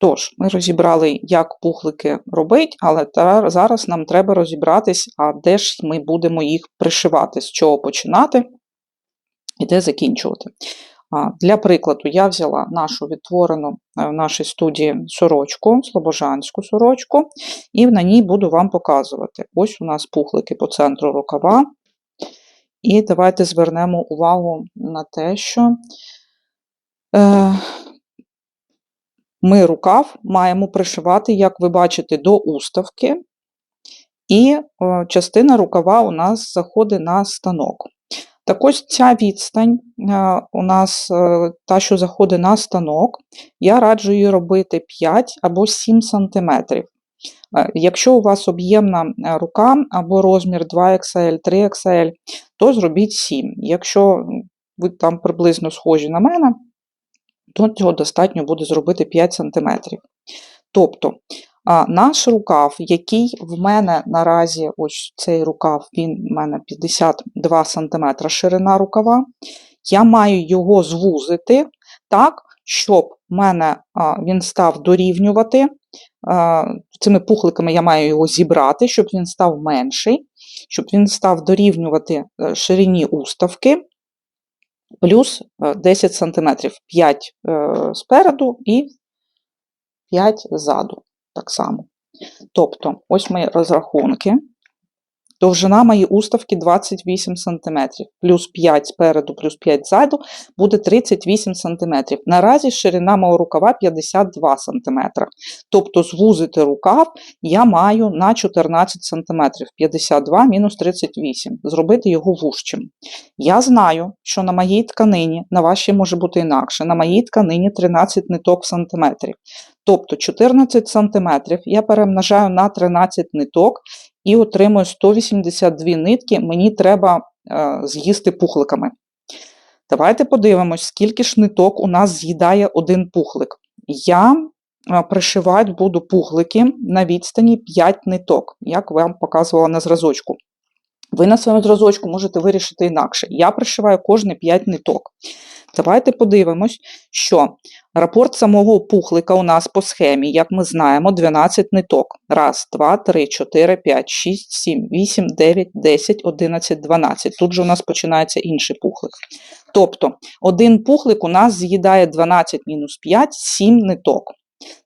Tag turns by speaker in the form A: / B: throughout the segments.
A: Тож, ми розібрали, як пухлики робити, але зараз нам треба розібратись, а де ж ми будемо їх пришивати, з чого починати і де закінчувати. Для прикладу, я взяла нашу відтворену е, в нашій студії сорочку, слобожанську сорочку, і на ній буду вам показувати. Ось у нас пухлики по центру рукава. І давайте звернемо увагу на те, що е, ми рукав маємо пришивати, як ви бачите, до уставки, і е, частина рукава у нас заходить на станок. Так ось ця відстань е, у нас е, та, що заходить на станок, я раджу її робити 5 або 7 см. Якщо у вас об'ємна рука або розмір 2XL, 3XL, то зробіть 7. Якщо ви там приблизно схожі на мене, то цього достатньо буде зробити 5 см. Тобто наш рукав, який в мене наразі, ось цей рукав, він в мене 52 см ширина рукава, я маю його звузити так, щоб в мене він став дорівнювати. Цими пухликами я маю його зібрати, щоб він став менший, щоб він став дорівнювати е, ширині уставки плюс е, 10 см, 5 е, спереду і 5 ззаду так само. Тобто, ось мої розрахунки. Довжина моєї уставки 28 см, плюс 5 спереду, плюс 5 ззаду буде 38 см. Наразі ширина мого рукава 52 см. Тобто звузити рукав я маю на 14 см. 52 мінус 38, зробити його вужчим. Я знаю, що на моїй тканині, на вашій може бути інакше, на моїй тканині 13 ниток сантиметрів. Тобто 14 см я перемножаю на 13 ниток і отримую 182 нитки, мені треба е, з'їсти пухликами. Давайте подивимось, скільки ж ниток у нас з'їдає один пухлик. Я е, пришивати буду пухлики на відстані 5 ниток, як вам показувала на зразочку. Ви на своєму зразочку можете вирішити інакше. Я пришиваю кожні 5 ниток. Давайте подивимось, що рапорт самого пухлика у нас по схемі, як ми знаємо, 12 ниток. Раз, два, три, чотири, п'ять, шість, сім, вісім, дев'ять, десять, одинадцять, дванадцять. Тут же у нас починається інший пухлик. Тобто, один пухлик у нас з'їдає 12 мінус 5, 7 ниток.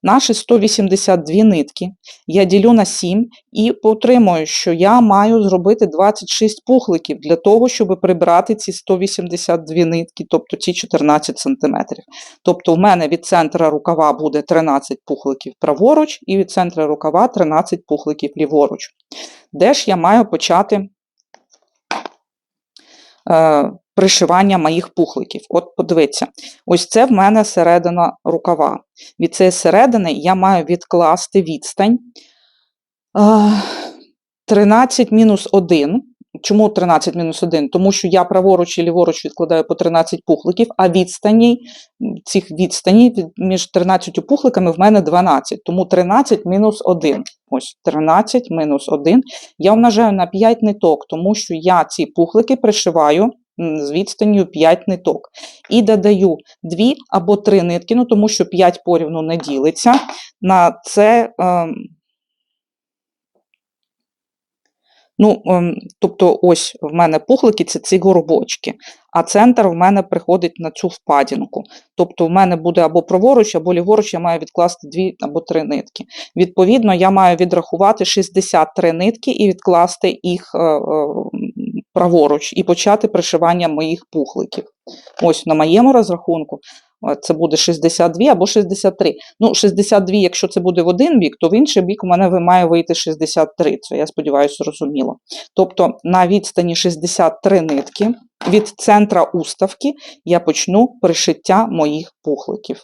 A: Наші 182 нитки я ділю на 7 і отримую, що я маю зробити 26 пухликів для того, щоб прибрати ці 182 нитки, тобто ці 14 см. Тобто в мене від центра рукава буде 13 пухликів праворуч і від центра рукава 13 пухликів ліворуч. Де ж я маю почати е, пришивання моїх пухликів? От подивіться, ось це в мене середина рукава. Від цієї середини я маю відкласти відстань. е, 13 мінус 1. Чому 13 мінус 1? Тому що я праворуч і ліворуч відкладаю по 13 пухликів, а відстані, цих відстані між 13 пухликами в мене 12. Тому 13 мінус 1. Ось 13 мінус 1. Я умножаю на 5 ниток, тому що я ці пухлики пришиваю з відстанню 5 ниток. І додаю 2 або 3 нитки, ну тому що 5 порівну не ділиться. На це. ем, Ну, ем, тобто, ось в мене пухлики це ці горобочки, а центр в мене приходить на цю впадінку. Тобто, в мене буде або праворуч, або ліворуч, я маю відкласти дві або три нитки. Відповідно, я маю відрахувати 63 нитки і відкласти їх е, е, праворуч, і почати пришивання моїх пухликів. Ось на моєму розрахунку. Це буде 62 або 63. Ну, 62, якщо це буде в один бік, то в інший бік у мене має вийти 63. Це, я сподіваюся, зрозуміло. Тобто на відстані 63 нитки від центра уставки я почну пришиття моїх пухликів.